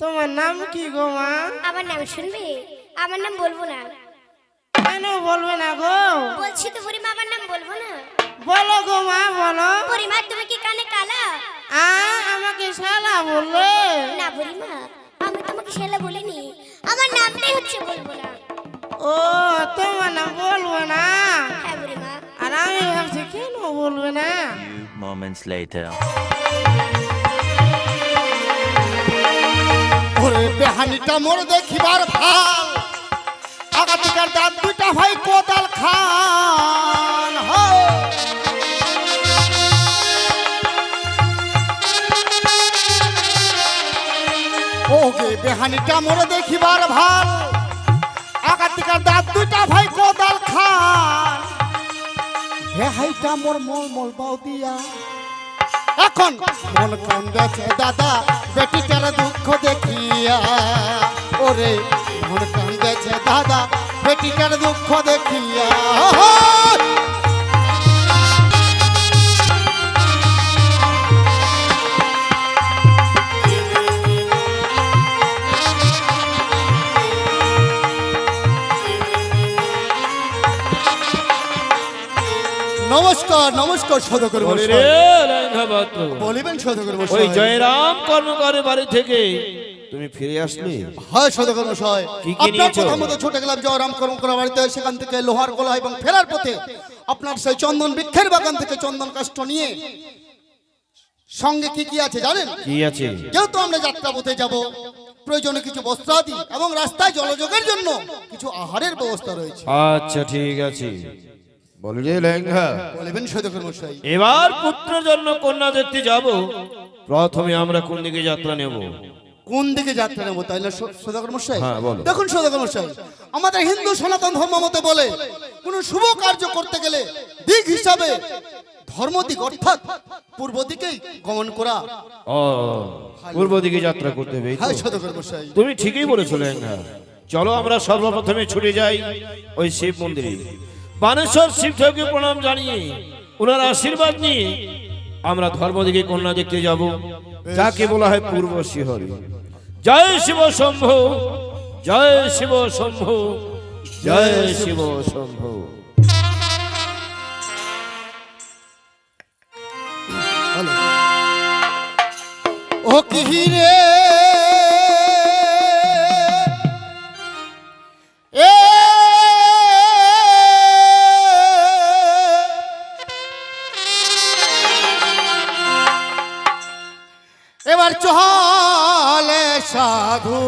তোমার নাম কি গো মা? আমার নাম শুনবে? আমার নাম বলব না। কেন বলবে না গো? বলছি তো বুড়িমা আমার নাম বলব না। বলো গো মা বলো। বুড়িমা তুমি কি কানে কালা? আ আমাকে শালা বললে। না বুড়িমা আমি তোমাকে সেলা বলিনি। আমার নামটাই হচ্ছে বলব না। ও তোমার নাম বলব না? হ্যাঁ বুড়িমা। আর আমি ভাবছি কেন বলবে না? Moments later. বেহানিটা মোর দেখিবার ভালো। আগাতিকার দাঁত দুইটা ভাই কোদাল খান। ওগে বেহানিটা মোর দেখিবার ভালো। আগাতিকার দাঁত দুইটা ভাই কোদাল খান। বেহাইটা মোর মল মল বাউ দিয়া এখন মন কান্দাছে দাদা বেটিটার দুঃখ দেখিয়া? ওরে মন কান্দাছে দাদা বেটিটার দুঃখ দেখিয়া? নমস্কার নমস্কার সদকর। বলিবেন সদকর ওই জয়রাম কর্মকারের বাড়ি থেকে। তুমি ফিরে আসলে? হয় সদকর মশাই কি কি আপনার? কথা মতো ছুটে গেলাম জয়রাম করম করা বাড়িতে সেখান থেকে লোহার গোলা এবং ফেরার পথে আপনার সেই চন্দন বৃক্ষের বাগান থেকে চন্দন কাষ্ঠ নিয়ে। সঙ্গে কি কি আছে জানেন? কি আছে? যেহেতু আমরা যাত্রা পথে যাব প্রয়োজনে কিছু বস্ত্র আদি এবং রাস্তায় জলযোগের জন্য কিছু আহারের ব্যবস্থা রয়েছে। আচ্ছা ঠিক আছে। বলি রে ল্যাংঘা বলবেন সদকর মশাই। এবার পুত্র জন্য কন্যা দেখতে যাব। প্রথমে আমরা কোন দিকে যাত্রা নেব? কোন দিকে যাত্রা নেব তাই না সদাগর মশাই? হ্যাঁ, বলো। দেখুন সদাগর মশাই আমাদের হিন্দু সনাতন ধর্ম মতে বলে কোন শুভ কার্য করতে গেলে দিক হিসাবে ধর্ম দিক অর্থাৎ পূর্ব দিকেই গমন করা। ও পূর্ব দিকে যাত্রা করতে হবে হ্যাঁ সদাগর মশাই। তুমি ঠিকই বলেছ ল্যাংঘা চলো আমরা সর্বপ্রথমে ছুটে যাই ওই শিব মন্দিরে। বানেশ্বর শিব ঠাকুরকে প্রণাম জানিয়ে ওনার আশীর্বাদ নিয়ে আমরা ধর্মদিকে কন্যা দেখতে যাব। যাকে বলা হয় পূর্ব শিহরি। জয় শিব শম্ভু, জয় শিব শম্ভু, জয় শিব শম্ভু। ও কি রে? সাধু।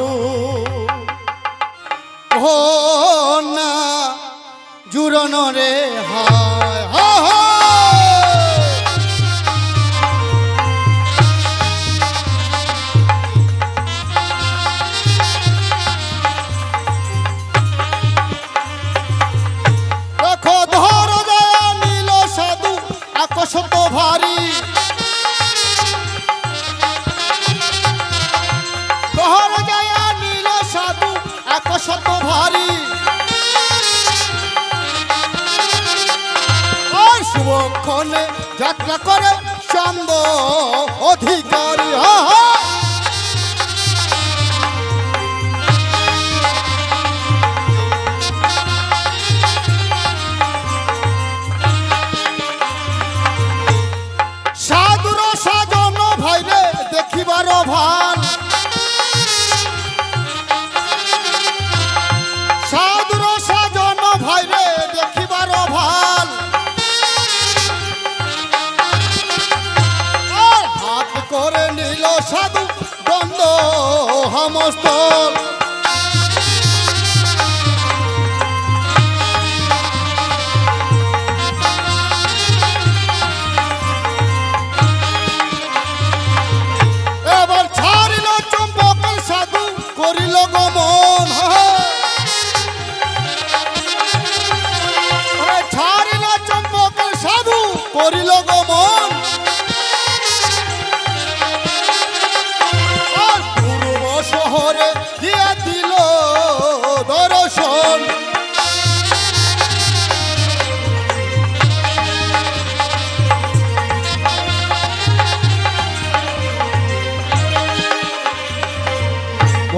ও না জুরন রে হায় আকশত ভারী যাত্রা করে চন্দ অধিকারী।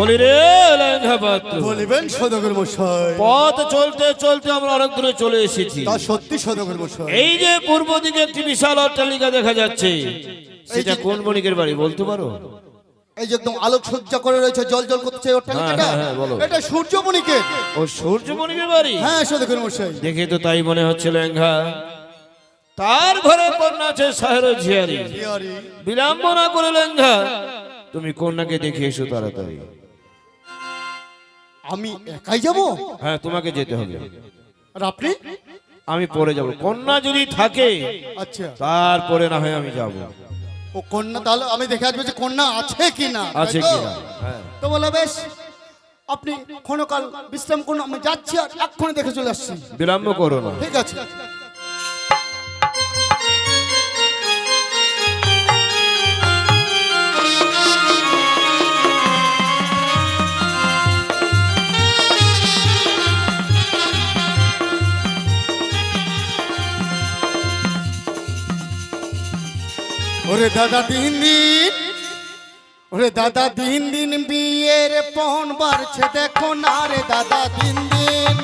বলি রে লেঙ্গা পাত্র। বলিবেন সদগর মশাই। পথ চলতে চলতে আমরা অনেক দূরে চলে এসেছি। তা সত্যি সদগর মশাই। এই যে পূর্ব দিকে একটি বিশাল অট্টালিকা দেখা যাচ্ছে সেটা কোন বণিকের বাড়ি বলতে পারো? এই যে একদম আলোক সজ্জা করে রয়েছে জল জল করছে অট্টালিকাটা। হ্যাঁ, হ্যাঁ, বলো। এটা সূর্যমণিকে ও সূর্য বণিকের বাড়ি? হ্যাঁ সদগর মশাই। দেখে তো তাই মনে হচ্ছে লেঙ্গা। তার ঘরে কন্যা আছে সাহের ঝিয়ারি। ইয়ারি, বিলম্ব না করে লেঙ্গা। তুমি কন্যাকে দেখে এসো তাড়াতাড়ি। আমি একাই যাব? হ্যাঁ তোমাকে যেতে হবে। আর আপনি? আমি পরে যাব। কন্যা যদি থাকে আচ্ছা। তারপরে না হয় আমি যাব। ও কন্যা তাহলে আমি দেখে আসব যে কন্যা আছে কি না আছে কি না হ্যাঁ। তো বলে বেশ আপনি ক্ষণকাল বিশ্রাম করুন আমি যাচ্ছি আর এক্ষণে দেখে চলে আসছি। বিলম্ব করো না। ঠিক আছে। ওরে দাদা, দিন দিন, ওরে দাদা, দিন দিন বিয়ের পণ বাড়ছে, দেখো না রে দাদা, দিন দিন।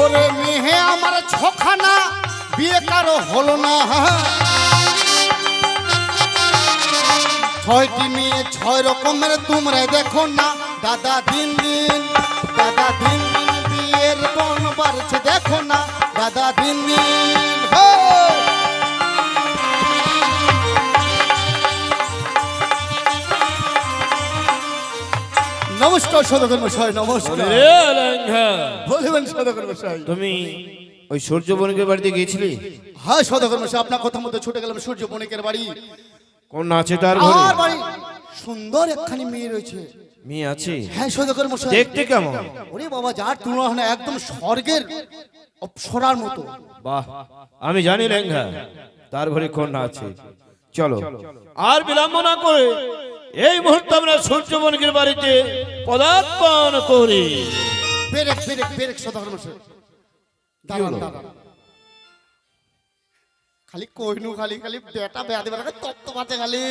ওরে মেহে, আমার ছখানা বিয়ে কারও হলো না। ছয়টি মেয়ে, ছয় রকমের তোমরা দেখো না। দাদা, দিন দিন, দাদা দিন দিন বাড়ছে দেখো না দাদা দিন দিন নমস্কার সদগর মশাই নমস্কার। বলিবেন সদগর মশাই। তুমি ওই সূর্য বণিকের বাড়িতে গিয়েছিলি? হ্যাঁ সদগর মশাই আপনার কথা মতো ছুটে গেলাম সূর্য বণিকের বাড়ি। কন্যা আছে তার বাড়ি সুন্দর একখানি মেয়ে রয়েছে। মেয়ে আছে? হ্যাঁ সদগর মশাই। দেখতে কেমন? ওরে বাবা যার তুলনা হয় না একদম স্বর্গের অপসরার মতো। বাহ আমি জানি লেঙ্গা তার ঘরে কন্যা আছে। চলো আর বিলম্ব না করে এই মুহূর্তে আমরা সূর্য বণিকের বাড়িতে পদার্পণ করি। পেরেক পেরেক পেরেক সদগর মশাই। দাঁড়ান দাঁড়ান খালি কইনু খালি খালি বেটা বেয়া দেবে তপ্ত পাতে খালি।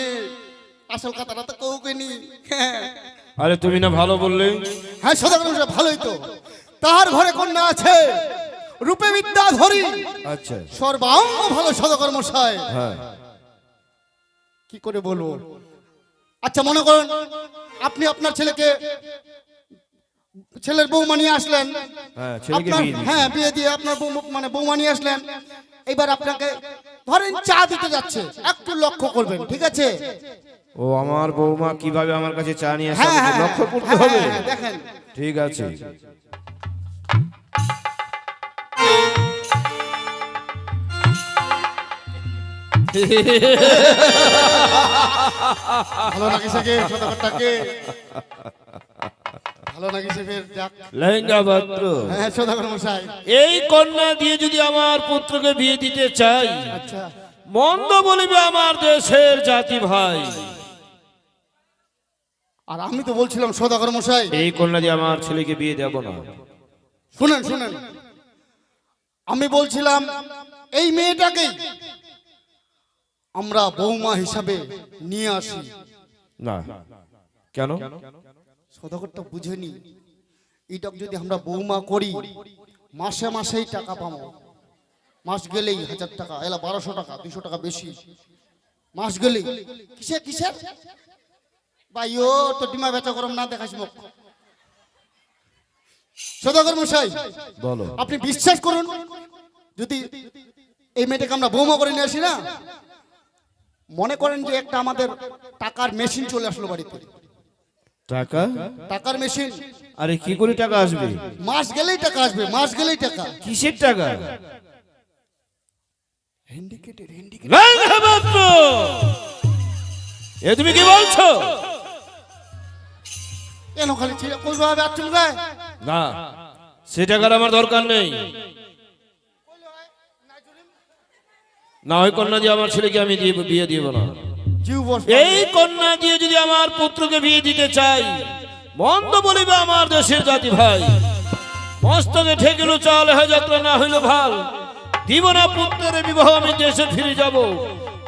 আসল কথাটা তো কৌ কইনি। হ্যাঁ আরে তুমি না ভালো বললে? হ্যাঁ সদাগর মশাই ভালোই তো। তার ঘরে কন্যা আছে রূপে বিদ্যা ধরি। আচ্ছা। সর্বাঙ্গ ভালো সদাগর মশাই হ্যাঁ। কি করে বলব? আচ্ছা মনে করুন আপনি আপনার ছেলেকে ছেলের বৌমা নিয়ে আসলেন। হ্যাঁ আপনার হ্যাঁ বিয়ে দিয়ে আপনার বউ মানে বৌমা নিয়ে আসলেন। এবার আপনাকে ধরেন চা দিতে যাচ্ছে। একটু লক্ষ্য করবেন ঠিক আছে? ও আমার বৌমা কীভাবে আমার কাছে চা নিয়ে আসে হ্যাঁ লক্ষ্য করতে হ্যাঁ, হবে। হ্যাঁ, দেখেন। ঠিক আছে। ভালো ভালো ফের যাক। লেহেঙ্গা পাত্র। হ্যাঁ সদাগর মশাই। এই কন্যা দিয়ে যদি আমার পুত্রকে বিয়ে দিতে চাই আচ্ছা। মন্দ বলিবে আমার দেশের জাতি ভাই। আর আমি তো বলছিলাম সদাগর মশাই। এই কন্যা দিয়ে আমার ছেলেকে বিয়ে দেব না। শুনেন শুনেন। আমি বলছিলাম এই মেয়েটাকেই আমরা বৌমা হিসাবে নিয়ে আসি। না। কেন? সদাগরটা বুঝেনি এইটা যদি আমরা বৌমা করি মাসে মাসেই টাকা পাবো। মাস গেলেই হাজার টাকা এলা বারোশো টাকা দুশো টাকা বেশি। মাস গেলেই কিসের কিসের? ভাই ও তো ডিমা বেচা গরম না দেখাস মুখ। সদাগর মশাই বলো। আপনি বিশ্বাস করুন যদি এই মেয়েটাকে আমরা বৌমা করে নিয়ে আসি না মনে করেন যে একটা আমাদের টাকার মেশিন চলে আসলো বাড়িতে। টাকা? টাকার মেশিন। আরে কি করে টাকা আসবে? মাস গেলেই টাকা আসবে মাস গেলেই টাকা। কিসের টাকা? হ্যান্ডিকেটের হ্যান্ডিকেট লেহেঙ্গা পাত্র এ তুমি কি বলছো? কেন খালি ছিল কই ভাবে আচুল গায় না সে টাকার আমার দরকার নেই। না ওই কন্যা দিয়ে আমার ছেলেকে আমি দিয়ে বিয়ে দিব না। এই কন্যা দিয়ে যদি আমার পুত্রকে বিয়ে দিতে চাই মন্দ বলিবে আমার দেশের জাতি ভাই। মস্তকে ঠেকিল চাল হে যাত্রা না হইল ভালো। দিব না পুত্রের বিবাহ আমি দেশে ফিরে যাব।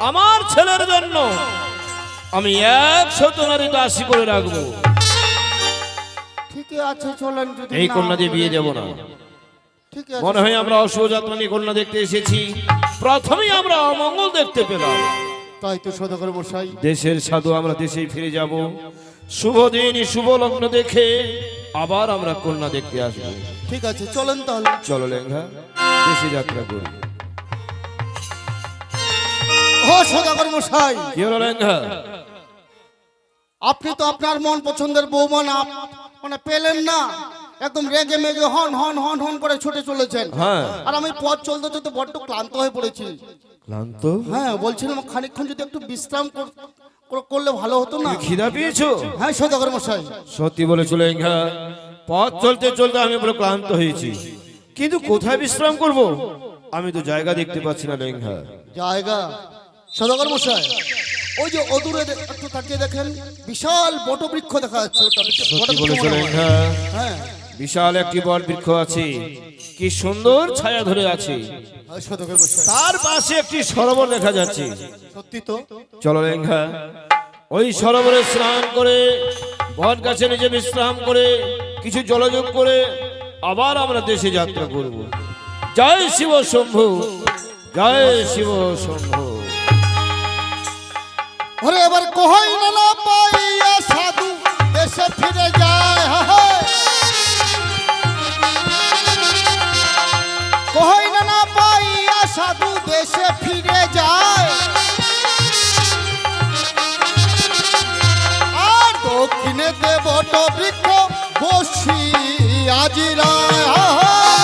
আমার ছেলের জন্য আমি একশত নারী দাসী করে রাখব। আছে চলেন যদি এই কন্যা দিয়ে বিয়ে দেব না। ঠিক আছে মনে হয় আমরা অশুভ যাত্রানি কন্যা দেখতে এসেছি। প্রথমেই আমরা অমঙ্গল দেখতে পেলাম। তাই তো সদাগর মশাই। দেশের সাধু আমরা দেশেই ফিরে যাব। শুভ দিন শুভ লগ্ন দেখে আবার আমরা কন্যা দেখতে আসব। ঠিক আছে চলেন তাহলে। চলো লেঙ্গা দেশে যাত্রা করি। ও সদাগর মশাই। কি হলো লেঙ্গা? আপনি তো আপনার মন পছন্দের বৌমা না। মানে পেলেন না। একদম রেগে মেগে হন হন হন হন করে ছুটে চলেছেন। হ্যাঁ। আর আমি পথ চলতে চলতে বড্ড ক্লান্ত হয়ে পড়েছি। ক্লান্ত? হ্যাঁ বলছিলাম খানিকক্ষণ যদি একটু বিশ্রাম কর- কর- করলে ভালো হতো না। খিদা পেয়েছ? হ্যাঁ সদাগর মশাই। সত্যি বলেছ লেঙ্গা পথ চলতে চলতে আমি পুরো ক্লান্ত হয়েছি। কিন্তু কোথায় বিশ্রাম করব? আমি তো জায়গা দেখতে পাচ্ছি না লেঙ্গা। জায়গা? সদাগর মশাই। ওই যে অদূরে একটু তাকিয়ে দেখেন বিশাল বটবৃক্ষ দেখা যাচ্ছে হয়। হ্যাঁ। বিশাল একটি বট বৃক্ষ আছে। কি সুন্দর ছায়া ধরে আছে। হ্যাঁ, তার পাশে একটি সরোবর দেখা যাচ্ছে। সত্যি তো? চলো লেঙ্গা ওই সরোবরে স্নান করে বট গাছে নিজে বিশ্রাম করে কিছু জলযোগ করে আবার আমরা দেশে যাত্রা করব। জয় শিব শম্ভু জয় শিব শম্ভু। ওরে এবার কহই সাধু, দেশে ফিরে যায়। কহই না পাইয়া সাধু, দেশে ফিরে যায় আর দক্ষিণে দেবট বৃক্ষ বসি আজিরায়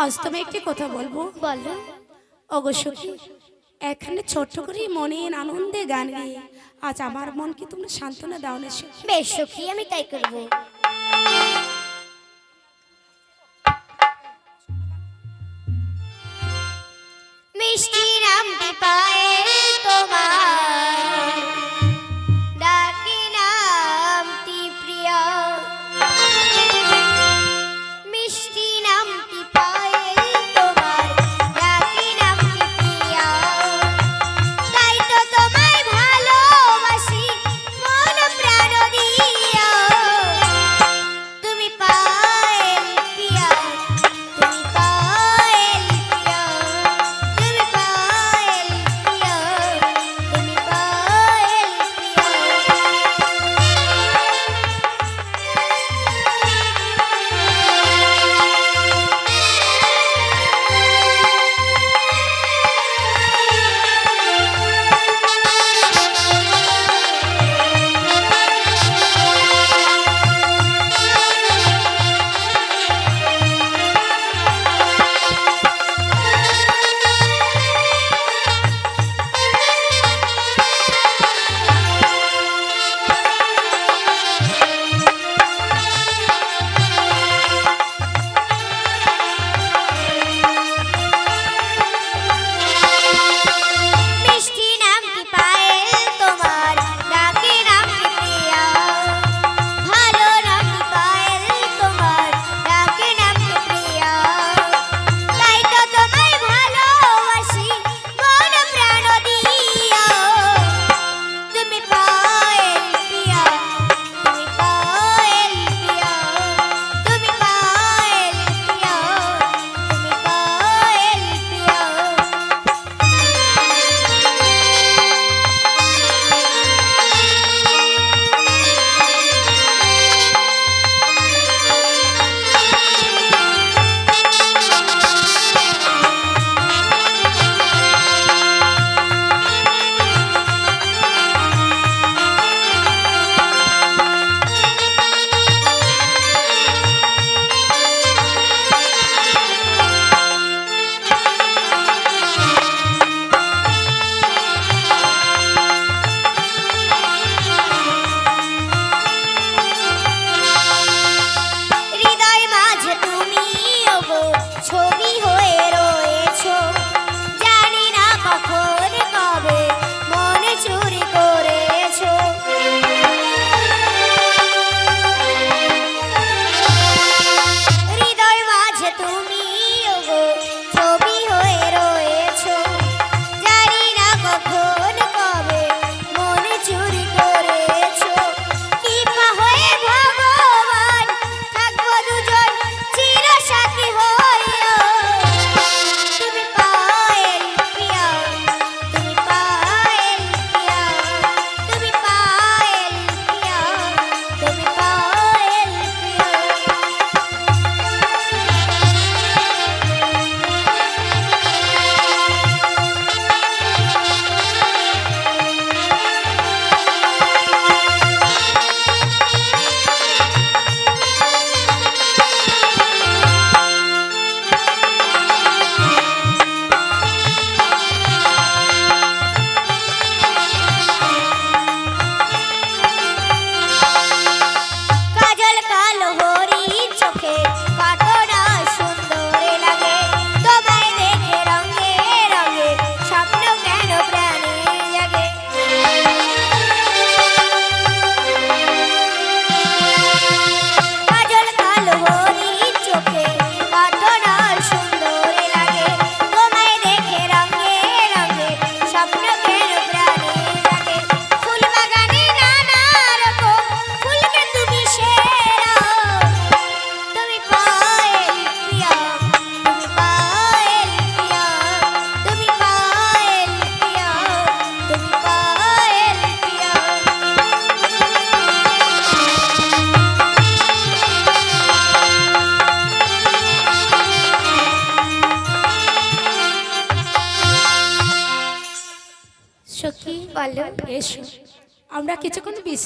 আজ তুমি একটি কথা বলব। বলো। সখী এখানে ছোট্ট করে মনের আনন্দে গান গিয়ে আজ আমার মনকে তোমরা সান্ত্বনা দাও না বেশ সখী আমি তাই করব। মিষ্টি নামটি পায়ে তোমার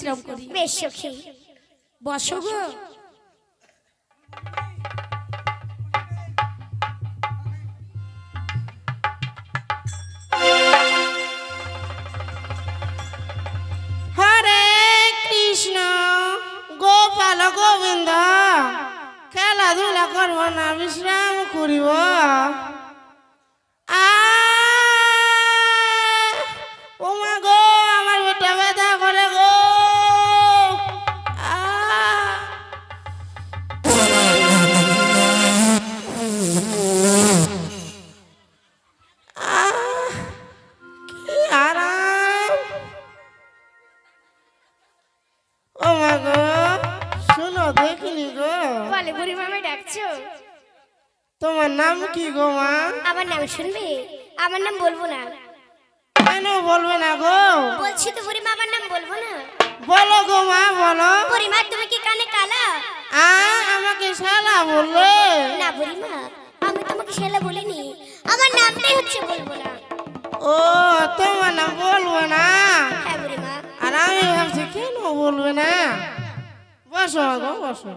বিশ্রাম করি। বেশ সখী বসো গো। হরে কৃষ্ণ গোপাল গোবিন্দ খেলাধুলা করব না বিশ্রাম করিব। আমার নাম বলব না। কেন বলবে না গো? বলছি তো বুড়ি মা আমার নাম বলব না। বলো গো মা বলো। বুড়ি মা তুমি কি কানে কালা? আ আমাকে শালা বললে। না বুড়ি মা আমি তোমাকে ছেলে বলিনি। আমার নামটাই হচ্ছে বলব না। ও তোমার নাম বলব না? হ্যাঁ বুড়ি মা। আর আমি ভাবছি কেন বলবে না? বসো গো বসো।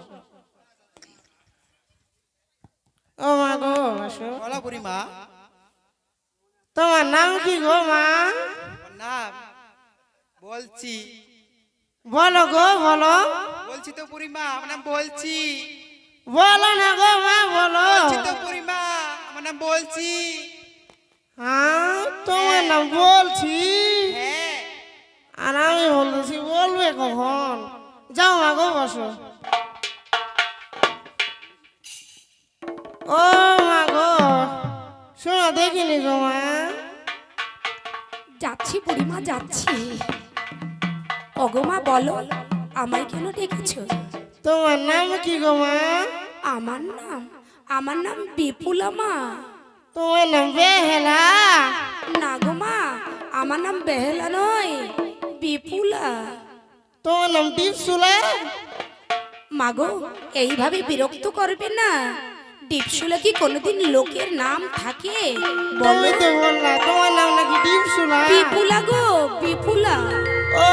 ও মা গো বসো। বলো বুড়িমা তোমার নাম কি গো মা? নাম? বলছি। বলো গো বলো। বলছি তো বুড়িমা আমার নাম বলছি। বলো না গো মা বলো। বলছি তো বুড়িমা আমার নাম বলছি। হ্যাঁ তোমার নাম বলছি। হ্যাঁ। আর আমি বলছি বলবে কখন? যাও মা গো বসো। ও মা গো শোনো দেখিনি গো মা। যাচ্ছি বুড়িমা যাচ্ছি। অগমা বলো আমায় কেন ডেকেছো? তোমার নাম কি গো মা? আমার নাম আমার নাম বিপুলা মা। তোমার নাম বেহেলা? না গো মা আমার নাম বেহেলা নয় বিপুলা। তোমার নাম ডিপসুলা মাগো এইভাবে বিরক্ত করবে না। ডিপসুলা কি কোনোদিন লোকের নাম থাকে? বলো। তুমি তো বললা তোমার নাম নাকি ডিপসুলা বিপুলা গো বিপুলা ও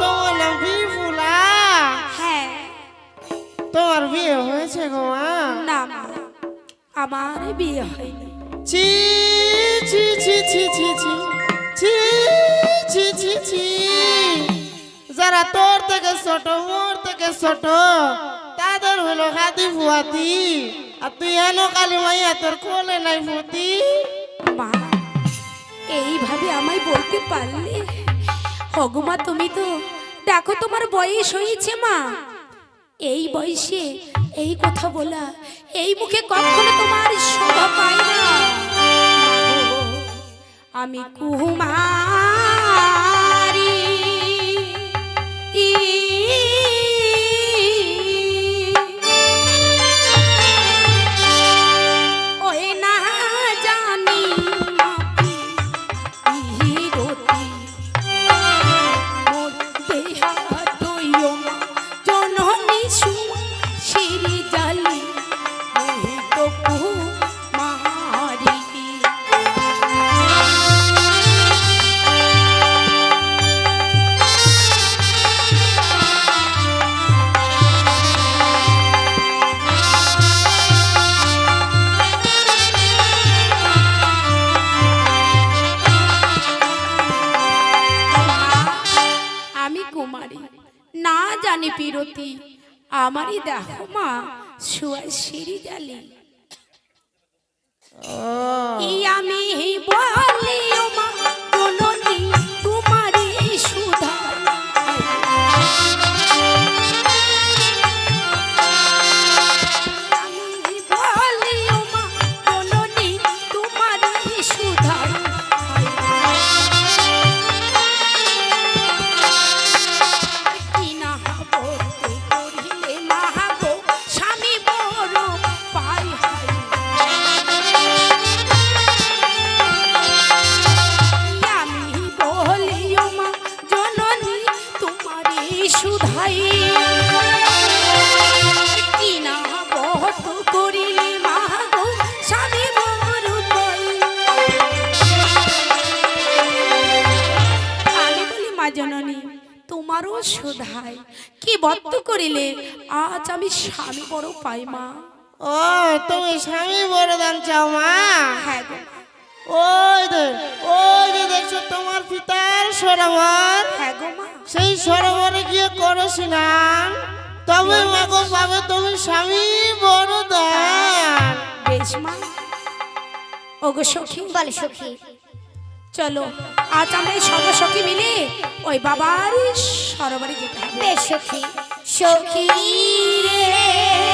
তোমার নাম বিপুলা হ্যাঁ। তোমার বিয়ে হয়েছে গো মা? না মা আমার বিয়ে হয়নি। ছি ছি ছি ছি ছি ছি ছি ছি ছি ছি। যারা তোর থেকে ছোট মোর থেকে ছোট তাদের হলো হাতি ফুয়াতি। আর তুই হেন কালী মাইয়া, তোর কোলে নাই ফুতি মা, এইভাবে আমায় বলতে পারলে? হগমা তুমি তো দেখো তোমার বয়স হয়েছে মা। এই বয়সে এই কথা বলা, এই মুখে কখনো তোমার শোভা পায় না। আমি কুমারী সুধাই কি বদ্ধ করিলে? আজ আমি স্বামী বড় পাই মা। ও তুমি স্বামী বরদান চাও মা? হ্যাঁ গো মা, ওই যে ওই যে দেখছ তোমার পিতার সরোবর? হ্যাঁ গো মা। সেই সরোবরে গিয়ে করো স্নান তবে পাবে তুমি স্বামী বেশ মা। ওগো সখী। বলে সখী। চলো। আজ আমরা এই সর্বসখী মিলে ওই বাবার সরোবরে যেতে হবে। সখী সখী রে।